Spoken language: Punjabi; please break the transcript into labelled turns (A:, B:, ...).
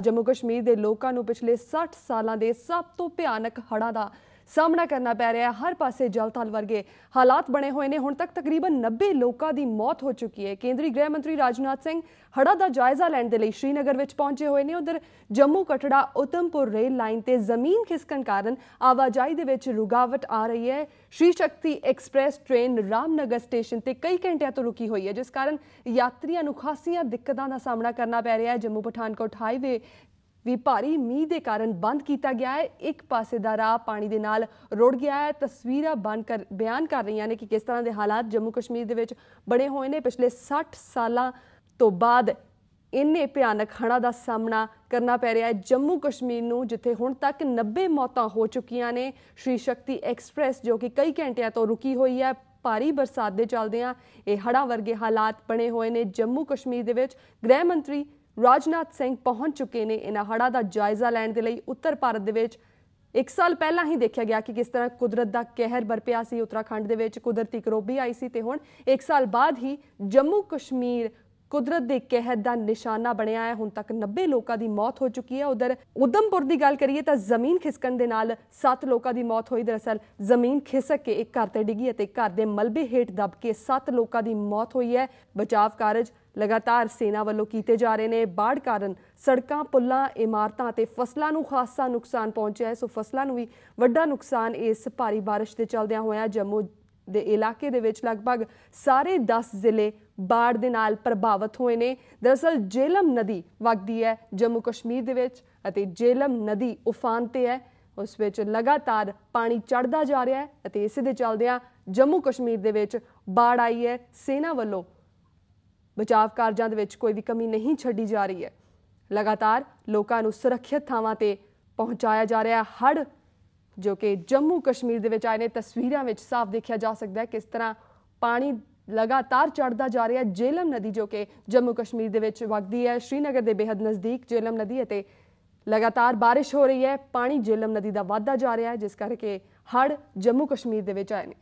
A: ਜੰਮੂ ਕਸ਼ਮੀਰ ਦੇ ਲੋਕਾਂ ਨੂੰ ਪਿਛਲੇ 60 ਸਾਲਾਂ ਦੇ ਸਭ ਤੋਂ ਭਿਆਨਕ ਹੜ੍ਹਾਂ ਦਾ ਸਾਹਮਣਾ ਕਰਨਾ ਪੈ ਰਿਹਾ ਹੈ। ਹਰ ਪਾਸੇ ਜਲਥਲ ਵਰਗੇ ਹਾਲਾਤ ਬਣੇ ਹੋਏ ਨੇ। ਹੁਣ ਤੱਕ ਤਕਰੀਬਨ 90 ਲੋਕਾਂ ਦੀ ਮੌਤ ਹੋ ਚੁੱਕੀ ਹੈ। ਕੇਂਦਰੀ ਗ੍ਰਹਿ ਮੰਤਰੀ ਰਾਜਨਾਥ ਸਿੰਘ ਹੜ੍ਹਾਂ ਦਾ ਜਾਇਜ਼ਾ ਲੈਣ ਦੇ ਲਈ ਸ਼੍ਰੀਨਗਰ ਵਿੱਚ ਪਹੁੰਚੇ ਹੋਏ ਨੇ। ਉਧਰ ਜੰਮੂ ਕਟੜਾ ਉਤਮਪੁਰ ਰੇਲ ਲਾਈਨ ਤੇ ਜ਼ਮੀਨ ਖਿਸਕਣ ਕਾਰਨ ਆਵਾਜਾਈ ਦੇ ਵਿੱਚ ਰੁਕਾਵਟ ਆ ਰਹੀ ਹੈ। Shri Shakti express train Ramnagar station ਤੇ ਕਈ ਘੰਟਿਆਂ ਤੋਂ ਰੁਕੀ ਹੋਈ ਹੈ, ਜਿਸ ਕਾਰਨ ਯਾਤਰੀਆਂ ਨੂੰ ਖਾਸੀਆਂ ਦਿੱਕਤਾਂ ਦਾ ਸਾਹਮਣਾ ਕਰਨਾ ਪੈ ਰਿਹਾ ਹੈ। ਜੰਮੂ ਪਠਾਨਕੋਟ ਹਾਈਵੇ ਵੀ ਭਾਰੀ ਮੀਂਹ ਦੇ ਕਾਰਨ ਬੰਦ ਕੀਤਾ ਗਿਆ ਹੈ। ਇੱਕ ਪਾਸੇ ਦਾ ਰਾਹ ਪਾਣੀ ਦੇ ਨਾਲ ਰੁੜ ਗਿਆ ਹੈ। ਤਸਵੀਰਾਂ ਬਣ ਕਰ ਬਿਆਨ ਕਰ ਰਹੀਆਂ ਨੇ ਕਿ ਕਿਸ ਤਰ੍ਹਾਂ ਦੇ ਹਾਲਾਤ ਜੰਮੂ ਕਸ਼ਮੀਰ ਦੇ ਵਿੱਚ ਬਣੇ ਹੋਏ ਨੇ। ਪਿਛਲੇ 60 ਸਾਲਾਂ ਤੋਂ ਬਾਅਦ ਇੰਨੇ ਭਿਆਨਕ ਹੜ੍ਹਾਂ ਦਾ ਸਾਹਮਣਾ ਕਰਨਾ ਪੈ ਰਿਹਾ ਹੈ। ਜੰਮੂ ਕਸ਼ਮੀਰ ਨੂੰ ਜਿੱਥੇ ਹੁਣ ਤੱਕ 90 ਮੌਤਾਂ ਹੋ ਚੁੱਕੀਆਂ ਨੇ, ਸ਼੍ਰੀ ਸ਼ਕਤੀ ਐਕਸਪ੍ਰੈਸ ਜੋ ਕਿ ਕਈ ਘੰਟਿਆਂ ਤੋਂ ਰੁਕੀ ਹੋਈ ਹੈ, ਭਾਰੀ ਬਰਸਾਤ ਦੇ ਚੱਲਦਿਆਂ ਇਹ ਹੜ੍ਹਾਂ ਵਰਗੇ ਹਾਲਾਤ ਬਣੇ ਹੋਏ ਨੇ। ਜੰਮੂ ਕਸ਼ਮੀਰ ਦੇ ਵਿੱਚ ਗ੍ਰਹਿ ਮੰਤਰੀ ਰਾਜਨਾਥ ਸਿੰਘ ਪਹੁੰਚ ਚੁੱਕੇ ਨੇ ਇਹਨਾਂ ਹੜ੍ਹਾਂ ਦਾ ਜਾਇਜ਼ਾ ਲੈਣ ਦੇ ਲਈ ਉੱਤਰ ਭਾਰਤ ਦੇ ਵਿੱਚ। ਇੱਕ ਸਾਲ ਪਹਿਲਾਂ ਹੀ ਦੇਖਿਆ ਗਿਆ ਕਿ ਕਿਸ ਤਰ੍ਹਾਂ ਕੁਦਰਤ ਦਾ ਕਹਿਰ ਬਰਪਿਆ ਸੀ। ਉੱਤਰਾਖੰਡ ਦੇ ਵਿੱਚ ਕੁਦਰਤੀ ਕਰੋਬੀ ਆਈ ਸੀ ਤੇ ਹੁਣ ਇੱਕ ਸਾਲ ਬਾਅਦ ਹੀ ਜੰਮੂ ਕਸ਼ਮੀਰ ਕੁਦਰਤ ਦੇ ਕਹਿਰ ਦਾ ਨਿਸ਼ਾਨਾ ਬਣਿਆ ਹੈ। ਹੁਣ ਤੱਕ 90 ਲੋਕਾਂ ਦੀ ਮੌਤ ਹੋ ਚੁੱਕੀ ਹੈ। ਉਧਰ ਉਦਮਪੁਰ ਦੀ ਗੱਲ ਕਰੀਏ ਤਾਂ ਜ਼ਮੀਨ ਖਿਸਕਣ ਦੇ ਨਾਲ 7 ਲੋਕਾਂ ਦੀ ਮੌਤ ਹੋਈ। ਦਰਅਸਲ ਜ਼ਮੀਨ ਖਿਸਕ ਕੇ ਇੱਕ ਘਰ ਤੇ ਡਿੱਗੀ ਅਤੇ ਘਰ ਦੇ ਮਲਬੇ ਹੇਠ ਦਬ ਕੇ 7 ਲੋਕਾਂ ਦੀ ਮੌਤ ਹੋਈ ਹੈ। ਬਚਾਵ ਕਾਰਜ ਲਗਾਤਾਰ ਸੈਨਾ ਵੱਲੋਂ ਕੀਤੇ ਜਾ ਰਹੇ ਨੇ। ਬਾੜ ਕਾਰਨ ਸੜਕਾਂ, ਪੁੱਲਾਂ, ਇਮਾਰਤਾਂ ਅਤੇ ਫਸਲਾਂ ਨੂੰ ਖਾਸਾ ਨੁਕਸਾਨ ਪਹੁੰਚਿਆ ਹੈ। ਸੋ ਫਸਲਾਂ ਨੂੰ ਵੀ ਵੱਡਾ ਨੁਕਸਾਨ ਇਸ ਭਾਰੀ ਬਾਰਿਸ਼ ਦੇ ਚਲਦਿਆਂ ਹੋਇਆ ਜੰਮੂ ਦੇ ਇਲਾਕੇ ਦੇ ਵਿੱਚ ਲਗਭਗ ਸਾਰੇ 10 ਜ਼ਿਲ੍ਹੇ ਬਾੜ ਦੇ ਨਾਲ ਪ੍ਰਭਾਵਿਤ ਹੋਏ ਨੇ। ਦਰਅਸਲ ਜੇਲਮ ਨਦੀ ਵਗਦੀ ਹੈ ਜੰਮੂ ਕਸ਼ਮੀਰ ਦੇ ਵਿੱਚ ਅਤੇ ਜੇਲਮ ਨਦੀ ਉਫਾਨ ਤੇ ਹੈ। ਉਸ ਵਿੱਚ ਲਗਾਤਾਰ ਪਾਣੀ ਚੜਦਾ ਜਾ ਰਿਹਾ ਹੈ ਅਤੇ ਇਸੇ ਦੇ ਚੱਲਦਿਆਂ ਜੰਮੂ ਕਸ਼ਮੀਰ ਦੇ ਵਿੱਚ ਬਾੜ ਆਈ ਹੈ। ਸੈਨਾ ਵੱਲੋਂ ਬਚਾਵ ਕਾਰਜਾਂ ਦੇ ਵਿੱਚ ਕੋਈ ਵੀ ਕਮੀ ਨਹੀਂ ਛੱਡੀ ਜਾ ਰਹੀ ਹੈ। ਲਗਾਤਾਰ ਲੋਕਾਂ ਨੂੰ ਸੁਰੱਖਿਅਤ ਥਾਵਾਂ ਤੇ ਪਹੁੰਚਾਇਆ ਜਾ ਰਿਹਾ ਹੜ੍ਹ ਜੋ ਕਿ ਜੰਮੂ ਕਸ਼ਮੀਰ ਦੇ ਵਿੱਚ ਆਏ ਨੇ। ਤਸਵੀਰਾਂ ਵਿੱਚ ਸਾਫ਼ ਦੇਖਿਆ ਜਾ ਸਕਦਾ ਹੈ ਕਿਸ ਤਰ੍ਹਾਂ ਪਾਣੀ ਲਗਾਤਾਰ ਚੜਦਾ ਜਾ ਰਿਹਾ ਹੈ। ਜੇਲਮ ਨਦੀ ਜੋ ਕਿ ਜੰਮੂ ਕਸ਼ਮੀਰ ਦੇ ਵਿੱਚ ਵਗਦੀ ਹੈ। ਸ਼੍ਰੀਨਗਰ ਦੇ ਬੇਹੱਦ ਨਜ਼ਦੀਕ ਜੇਲਮ ਨਦੀ ਅਤੇ ਲਗਾਤਾਰ ਬਾਰਿਸ਼ ਹੋ ਰਹੀ ਹੈ। ਪਾਣੀ ਜੇਲਮ ਨਦੀ ਦਾ ਵਾਧਾ ਜਾ ਰਿਹਾ ਹੈ, ਜਿਸ ਕਰਕੇ ਹੜ ਜੰਮੂ ਕਸ਼ਮੀਰ ਦੇ ਵਿੱਚ ਆਏ ਨੇ।